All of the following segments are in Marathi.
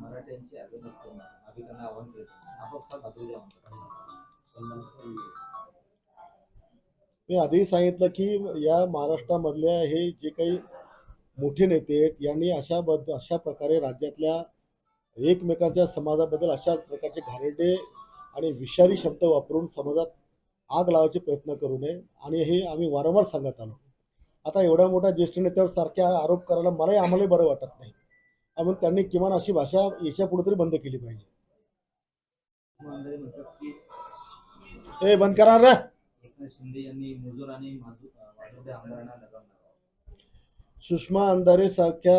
मराठ्यांची आंदोलन करणं नाभिकांना आव्हान केलं आपापसात बाजूला मी आधी सांगितलं की या महाराष्ट्रामधल्या हे जे काही मोठे नेते आहेत यांनी अशा बद अशा प्रकारे राज्यातल्या एकमेकांच्या समाजाबद्दल अशा प्रकारचे घाणेरडे आणि विषारी शब्द वापरून समाजात आग लावायचे प्रयत्न करू नये. आणि हे आम्ही वारंवार सांगत आलो. आता एवढ्या मोठ्या ज्येष्ठ नेत्यावर सारख्या आरोप करायला मलाही आम्हालाही बरं वाटत नाही. त्यामुळे त्यांनी किमान अशी भाषा याच्यापुढे तरी बंद केली पाहिजे. ए बंद करा रे. सुषमा अंधारे सारख्या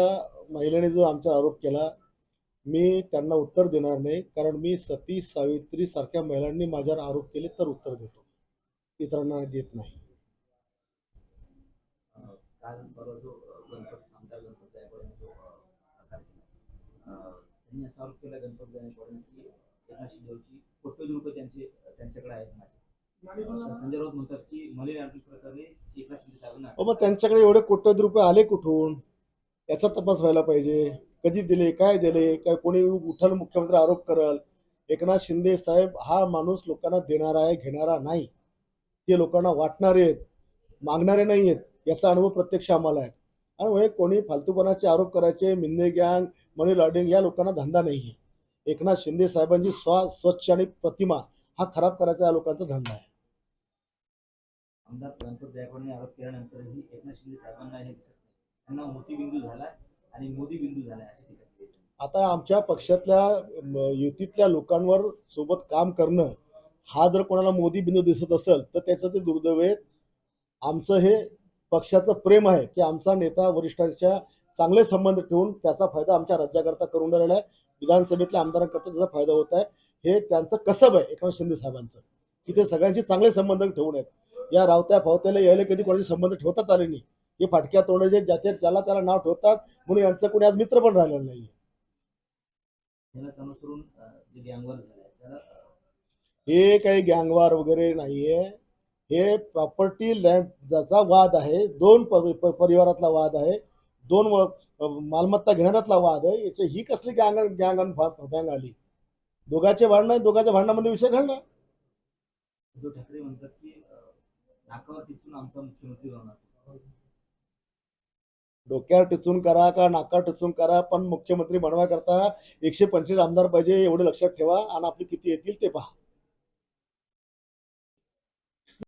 महिलेने जो आमचा आरोप केला मी त्यांना उत्तर देणार नाही कारण मी सती सावित्री सारख्या महिलांनी माझ्यावर आरोप केले तर उत्तर देतो. इतरांना देत नाही अं, काल परवा जो अं, गणपत आमदार गणपत गायकवाड यांनी जो अं, प्रकार केला अं, त्यांनी असा आरोप केला गणपत गायकवाड की एकनाथ शिंदेची कोट्यवधी रुपये त्यांचे त्यांच्याकडे आहेत माझे. संजय राऊत म्हणतात की मनी लॉन्ड्रिंग प्रकरणी एकनाथ शिंदे मग त्यांच्याकडे एवढे कोट्यवधी रुपये आले कुठून? याचा तपास व्हायला पाहिजे. कधी दिले काय दिले? काय कोणी उठल मुख्यमंत्री आरोप करल? एकनाथ शिंदे साहेब हा माणूस लोकांना देणारा आहे घेणारा नाही. ते लोकांना वाटणारे आहेत मागणारे नाही आहेत याचा अनुभव प्रत्यक्ष आम्हाला आहे. आणि हे कोणी फालतूपणाचे आरोप करायचे? मिंदे गँग मनी लॉन्ड्रिंग या लोकांना धंदा नाही आहे एकनाथ शिंदे साहेबांची स्व स्वच्छ आणि प्रतिमा हा खराब करायचा या लोकांचा धंदा आहे. आमदार गणपत गायकवाडने आरोप केल्यानंतरही एकनाथ शिंदे साहेबांना हे दिसत नाही. त्यांना मोतीबिंदू झालाय आणि मोदी बिंदू केली आता आमच्या पक्षातल्या युतीतल्या लोकांवर सोबत काम करणं हा जर कोणाला मोदी बिंदू दिसत असेल तर त्याचं ते दुर्दैव आहे. आमचं हे पक्षाचं प्रेम आहे की आमचा नेता वरिष्ठांच्या चांगले संबंध ठेवून त्याचा फायदा आमच्या राज्याकरता करून राहिला आहे. विधानसभेतल्या आमदारांकरता त्याचा फायदा होत आहे. हे त्यांचं कसब आहे एकनाथ शिंदे साहेबांचं. की ते सगळ्यांशी चांगले संबंध ठेवून आहेत. या रावत्या फावत्याला यायला कधी कोणाचे संबंध ठेवतात आले नाही. हे फाटक्या तोंडाचे ज्याच्या ज्याला त्याला नाव ठेवतात म्हणून यांचं कोणी आज मित्र पण राहिलेलं नाही हे काही गँगवार वगैरे नाहीये. हे प्रॉपर्टी लँड ज्याचा वाद आहे दोन परिवारातला वाद आहे दोन मालमत्ता घेण्यातला वाद आहे याची ही कसली गँग गँग गँग आली? दोघांचे भांडणं आहे, दोघांच्या भांडणामध्ये विषय घडला? उद्धव ठाकरे म्हणतात की नाकावर टिचून आमचा मुख्यमंत्री डोक्यावर टिचून करा का नाकावर टिचून करा पण मुख्यमंत्री बनवायकरता एकशे पंचवीस आमदार पाहिजे एवढं लक्षात ठेवा आणि आपले किती येतील ते पहा.